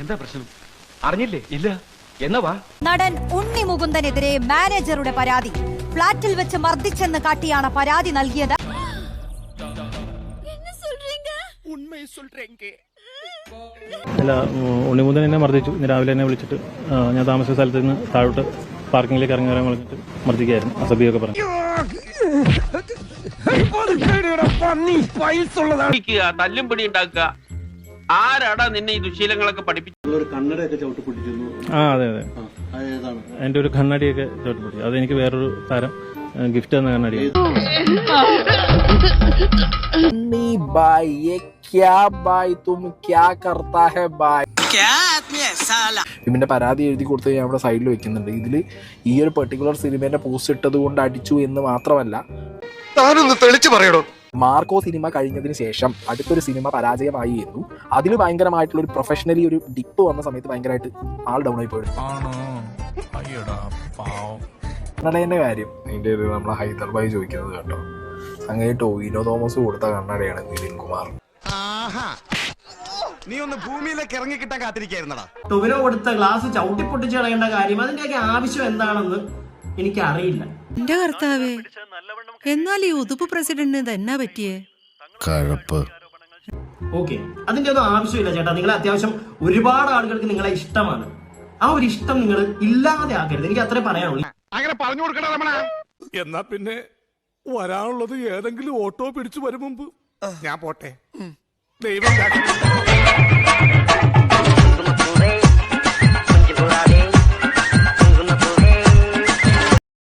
എന്താ? പ്രശ്നം? അറിഞ്ഞില്ലേ? ഇല്ല. എന്നാ വാ. നടൻ ഉണ്ണി മുകുന്ദനെതിരെ മാനേജറുടെ പരാതി. ഫ്ളാറ്റിൽ വെച്ച് മർദ്ദിച്ചെന്ന് കാട്ടിയാണ് പരാതി നൽകിയത്. അല്ല ഉം, ഉണ്ണിമുതൻ എന്നെ മർദ്ദിച്ചു. ഇന്ന് രാവിലെ എന്നെ വിളിച്ചിട്ട് ഞാൻ താമസിച്ച സ്ഥലത്ത് നിന്ന് താഴോട്ട് പാർക്കിങ്ങിലേക്ക് ഇറങ്ങി വരാൻ വിളിച്ചിട്ട് മർദ്ദിക്കായിരുന്നു അസബിയൊക്കെ പറഞ്ഞു. തല്ലും പിടി ഉണ്ടാക്കുക. ആരാടാ നിന്നെ ഈ ദുശീലങ്ങളൊക്കെ പഠിപ്പിച്ചത് ഒരു ആ അതെ അതെ. എന്റെ ഒരു കണ്ണടിയൊക്കെ ചവിട്ടിപ്പിടിച്ചു അതെനിക്ക് വേറൊരു തരം ഗിഫ്റ്റ് തന്ന കണ്ണടി ഇവന്റെ പരാതി എഴുതി കൊടുത്ത് ഞാൻ ഇവിടെ സൈഡിൽ വെക്കുന്നുണ്ട്. ഇതിൽ ഈ ഒരു പെർട്ടിക്കുലർ സിനിമേന്റെ പോസ്റ്റ് ഇട്ടത് കൊണ്ട് അടിച്ചു എന്ന് മാത്രമല്ല. താനൊന്ന് തെളിച്ചു പറയണോ മാർക്കോ സിനിമ കഴിഞ്ഞതിന് ശേഷം അടുത്തൊരു സിനിമ പരാജയമായിരുന്നു. അതിൽ ഭയങ്കരമായിട്ടുള്ള ഒരു പ്രൊഫഷണലി ഒരു ഡിപ്പ് വന്ന സമയത്ത് ഭയങ്കരമായിട്ട് ആൾ ഡൗൺ ആയി പോയിരുന്നു കണ്ണടേന്റെ കാര്യം. നമ്മളെ ഹൈദർബായി ചോദിക്കുന്നത് കേട്ടോ. അങ്ങനെ ടോവിനോ തോമസ് കൊടുത്ത കണ്ണടയാണ് നിതിൻ കുമാർ. നീ ഒന്ന് ഭൂമിയിലേക്ക് ഇറങ്ങി കിട്ടാൻ കാത്തിരിക്കായിരുന്നടാ. ടൊവിനോ കൊടുത്ത ഗ്ലാസ് ചവിട്ടി പൊട്ടിച്ച് കളയേണ്ട കാര്യം അതിന്റെയൊക്കെ ആവശ്യം എന്താണെന്ന് എനിക്ക് അറിയില്ല എന്റെ കർത്താവേ എന്നാൽ ഈ ഉതുപ്പ് പ്രസിഡന്റിന് തന്നെ പറ്റിയേ? കഴപ്പ്. ഓക്കെ. അതിന്റെ ഒന്നും ആവശ്യമില്ല ചേട്ടാ. നിങ്ങളെ അത്യാവശ്യം ഒരുപാട് ആളുകൾക്ക് നിങ്ങളെ ഇഷ്ടമാണ്. ആ ഒരു ഇഷ്ടം നിങ്ങൾ ഇല്ലാതെ ആക്കരുത്. എനിക്ക് അത്രേ പറയാനുള്ളൂ. അങ്ങനെ പറഞ്ഞു കൊടുക്കണ രമണ. എന്നാ പിന്നെ വരാനുള്ളത് ഏതെങ്കിലും ഓട്ടോ പിടിച്ചു വരും മുമ്പ്. ഞാൻ പോട്ടെ. ദൈവം.